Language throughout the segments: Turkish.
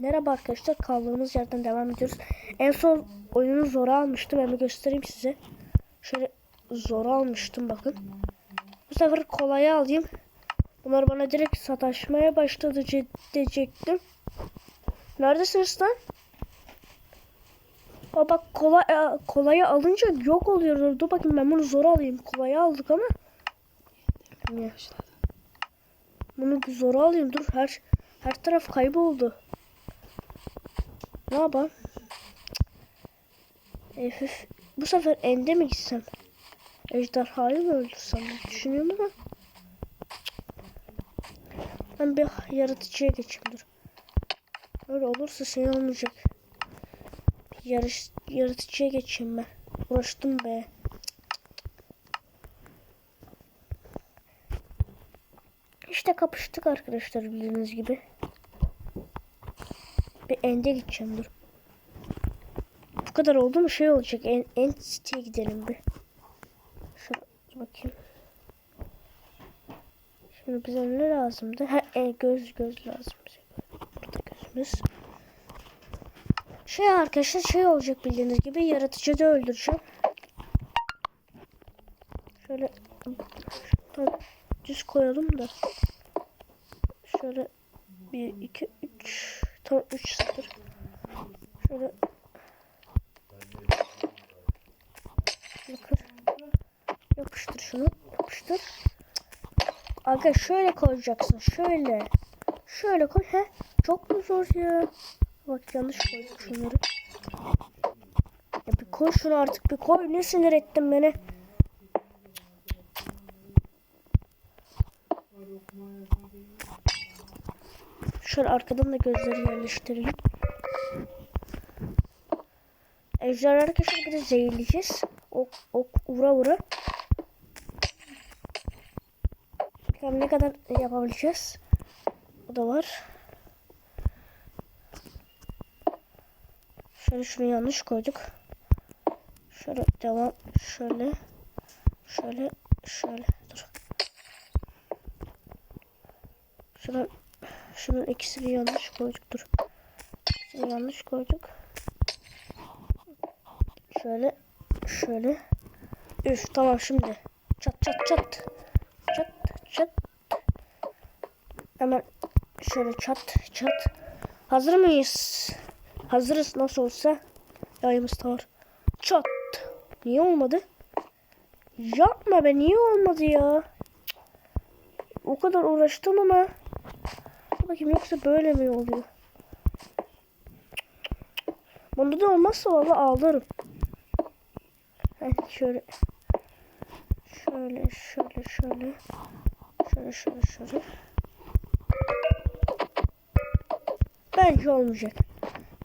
Merhaba arkadaşlar kaldığımız yerden devam ediyoruz. En son oyunu zora almıştım hemen göstereyim size. Şöyle zora almıştım bakın. Bu sefer kolaya alayım. Bunlar bana direkt sataşmaya başladı ce- diyecektim. Neredesiniz lan? Aa bak kolay, e, kolaya alınca yok oluyor. Dur bakayım ben bunu zor alayım. Kolaya aldık ama. Bunu bir zor alayım. Dur her her taraf kayboldu. Ne yapalım? Efif. Bu sefer ende mi gitsem? Ejderhayı mı öldürsem? Düşünüyorum ama. Ben bir yaratıcıya geçeyim dur. Öyle olursa şey olmayacak. Yarış, yaratıcıya geçeyim ben. Uğraştım be. İşte kapıştık arkadaşlar bildiğiniz gibi. Bir ende gideceğim dur. Bu kadar oldu mu şey olacak. En, en City'ye gidelim bir. Şöyle bakayım. Şimdi bize ne lazımdı? Ha, e, göz göz lazım bize. Burada gözümüz. Şey arkadaşlar şey olacak bildiğiniz gibi yaratıcı da öldüreceğim. Şöyle düz koyalım da. Şöyle 1 2 3 tam 3 satır. Şöyle Şunu kır. Yapıştır şunu. Yapıştır. Aga şöyle koyacaksın. Şöyle. Şöyle koy. He. Çok mu zor ya? Bak yanlış koyduk şunları. Ya bir koy şunu artık bir koy. Ne sinir ettin beni. Şöyle arkadan da gözleri yerleştirelim. Ejder arkadaşlar bir de zehirleyeceğiz. Ok, ok vura vura. Bakalım ne kadar yapabileceğiz. Bu da var. Şöyle şunu yanlış koyduk. Şöyle devam. Şöyle. Şöyle. Şöyle. Dur. Şunu, şunun ikisini yanlış koyduk. Dur. Yanlış koyduk. Şöyle. Şöyle. Üf tamam şimdi. Çat çat çat. Çat çat. Hemen şöyle çat çat. Hazır mıyız? Hazırız nasıl olsa. Yayımız var. Çat. Niye olmadı? Yapma be niye olmadı ya? O kadar uğraştım ama. Bakayım yoksa böyle mi oluyor? Bunda da olmazsa valla ağlarım. Heh, şöyle. Şöyle şöyle şöyle. Şöyle şöyle şöyle. Bence olmayacak.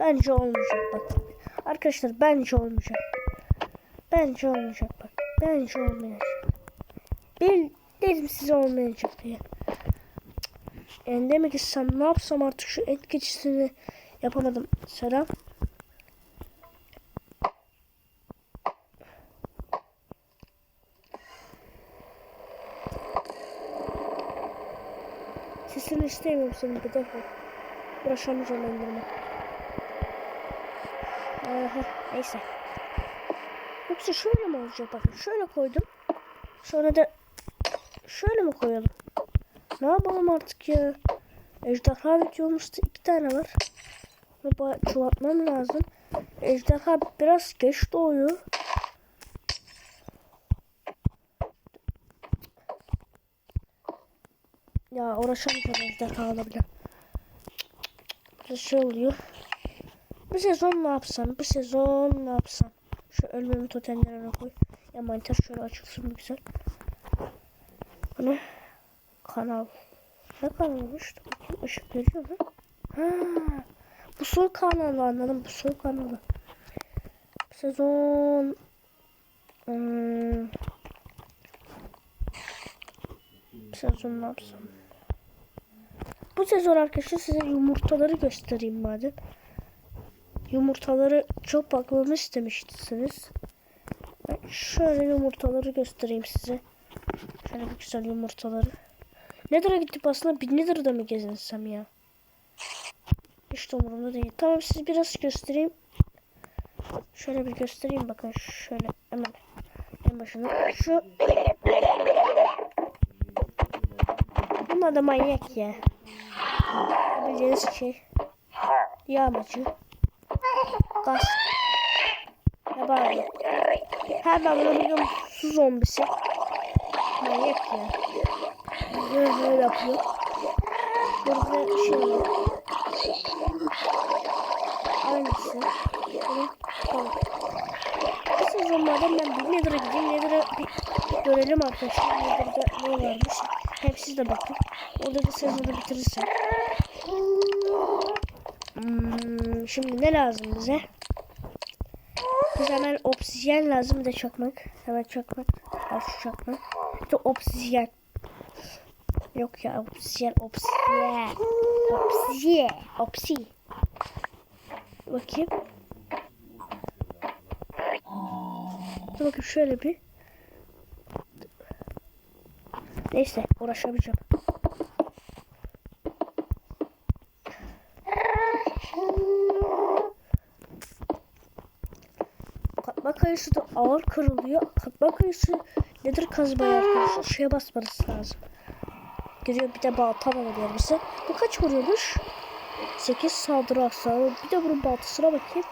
Bence olmayacak bak. Arkadaşlar bence olmayacak. Bence olmayacak bak. Bence olmayacak. Bil dedim size olmayacak diye. Ende mi gitsem ne yapsam artık şu et geçişini yapamadım. Selam. Sesini istemiyorum senin bir defa. Uğraşamayacağım endime. Aha, neyse. Yoksa şöyle mi olacak bakın. Şöyle koydum. Sonra da şöyle mi koyalım? Ne yapalım artık ya? Ejderha videomuzda iki tane var. Bunu çoğaltmam lazım. Ejderha biraz geç doğuyor. Ya uğraşamayacağım ejderhalarla bile. Burada şey oluyor. Bu sezon ne yapsam? Bu sezon ne yapsam? Şu ölmemi totemlerine koy. Ya mantar şöyle açılsın bir güzel. Bu ne? Kanal. Ne kanalmış? Dur Bakayım ışık veriyor mu? Bu son kanalı anladım. Bu son kanalı. Sezon hmm, sezon ne yapsam? Bu sezon arkadaşlar size yumurtaları göstereyim madem. Yumurtaları çok bakmamı istemiştiniz. Şöyle yumurtaları göstereyim size. Şöyle bir güzel yumurtaları. Nether'a gidip aslında bir Nether'da mı gezinsem ya? Hiç de umurumda değil. Tamam siz biraz göstereyim. Şöyle bir göstereyim bakın şöyle hemen en başına. Şu Bunlar da manyak ya. Bildiğiniz şey. Yağmacı. Gaz. Ne bağırıyor? Her ben bunu biliyorum. Su zombisi. Manyak ya. Böyle böyle yapıyor. Burada şey oluyor. Aynısı. Tamam. Bu sezonlardan ben bir Nether'a gideyim. Nether'a bir görelim arkadaşlar. Nether'da ne varmış. Hep siz de bakın. Orada da sezonu bitirirsem. Hmm, şimdi ne lazım bize? Bize hemen obsidiyen lazım de çakmak. Hemen çakmak. Al şu çakmak. Bir de obsidiyen. Yok ya obsidiyen obsidiyen. Obsidiyen. Obsi. Bakayım. Dur bakayım şöyle bir. Neyse uğraşamayacağım. Katma kayısı da ağır kırılıyor. Katma kayısı nedir kazmaya arkadaşlar? Şeye basmanız lazım. Giriyor bir de balta var bize. Bu kaç vuruyormuş? 8 saldırı hasarı. Bir de bunun baltasına bakayım.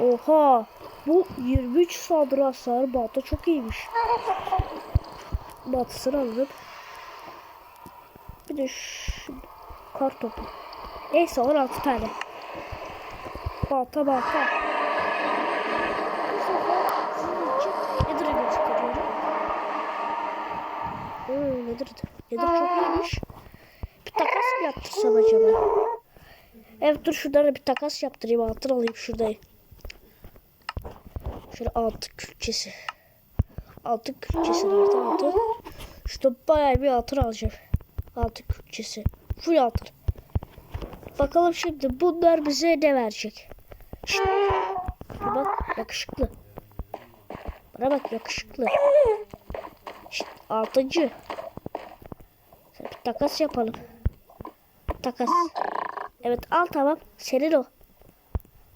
Oha! Bu 23 saldırı hasarı balta çok iyiymiş. Baltasını alalım. Bir de şu kar topu. Neyse 16 tane. Balta balta. Nedir ne çıkarıyorum? Hmm, nedir? Nedir çok iyiymiş. Bir takas mı yaptırsam acaba? Evet dur şuradan da bir takas yaptırayım. Altın alayım şuradayım. Şöyle altın külçesi. Altın külçesi nerede altın? Şurada bayağı bir altın alacağım. Altın külçesi. Full altın. Bakalım şimdi bunlar bize ne verecek? Şşt. Bak yakışıklı. Bana bak yakışıklı. Şşt, altıncı. Takas yapalım. Takas. Evet al tamam. Senin o.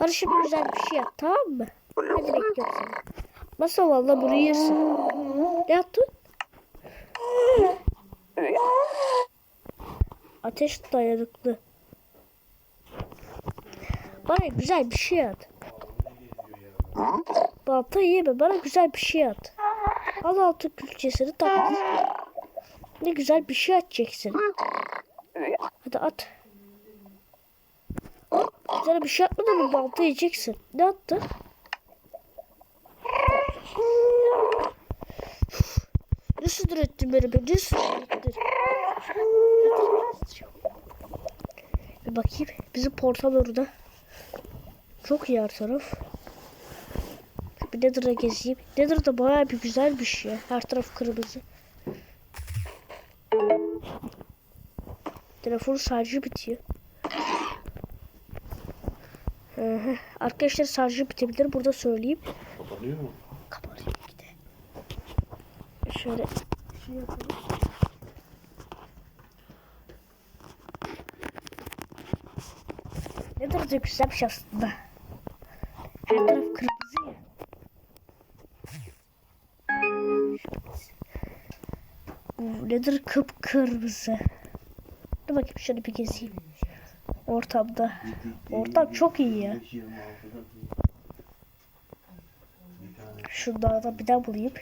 Bana şimdi güzel bir şey yap tamam mı? Hadi bekliyorum seni. Masa valla bunu yersin. Ne yaptın? Ateş dayanıklı. Bana güzel bir şey at. Balta yeme bana güzel bir şey at. Al altı külçesini tak. Ne güzel bir şey atacaksın. Hadi at. Sana bir şey atmadın mı balta yiyeceksin. Ne attı? Nasıl ürettin beni be? Nasıl ürettin? Bir bakayım. Bizim portal orada. Çok iyi her taraf. Bir Nether'a gezeyim. Nether da bayağı bir güzel bir şey. Her taraf kırmızı. Telefon şarjı bitiyor. Arkadaşlar şarjı bitebilir. Burada söyleyeyim. Kapanıyor mu? Kapanıyor bir de. Şöyle şey yapalım. Nether de güzel bir şey aslında. Her taraf kırmızı ya. Nether kıpkırmızı. Dur bakayım şöyle bir gezeyim. Ortamda. Ortam çok iyi ya. Şunlardan bir daha bulayım.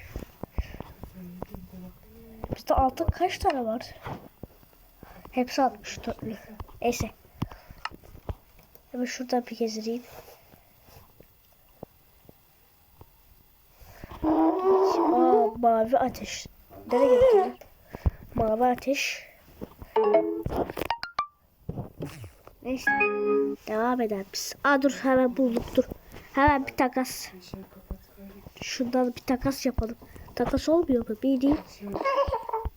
Bizde altın kaç tane var? Hepsi 64'lü. Neyse. Hemen şuradan bir gezdireyim. Aa, mavi ateş. Nereye getirdim? Mavi ateş. Neyse. Devam eder biz. Aa dur hemen bulduk dur. Hemen bir takas. Şundan bir takas yapalım. Takas olmuyor mu? Bir değil.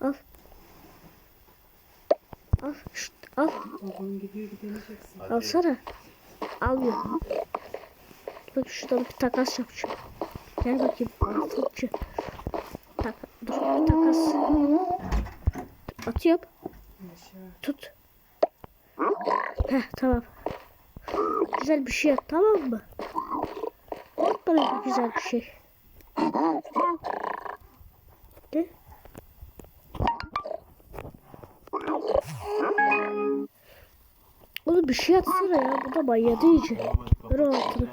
Al. Al. Şşt, al. Alsana. Almıyor. Bak şuradan bir takas yapacağım. Gel bakayım. Altıncı. Tak dur bir takas. Atıyorum. Tut. Heh tamam. Güzel bir şey yap tamam mı? Yap bana bir güzel bir şey. Ne? Oğlum bir şey atsana ya. Bu da manyadı iyice. Ver altını.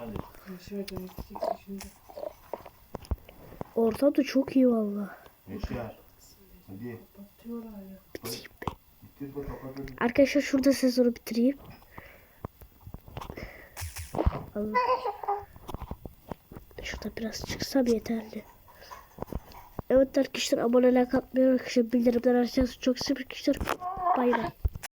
Ortam da çok iyi valla. Yaşar. Hadi. Batıyorlar ya. Bitir bu kapatın. Arkadaşlar şurada sezonu bitireyim. Allah. Şurada biraz çıksam yeterli. Evet arkadaşlar abone like atmayı arkadaşlar bildirimler açarsanız çok sevinirim arkadaşlar. Bay bay.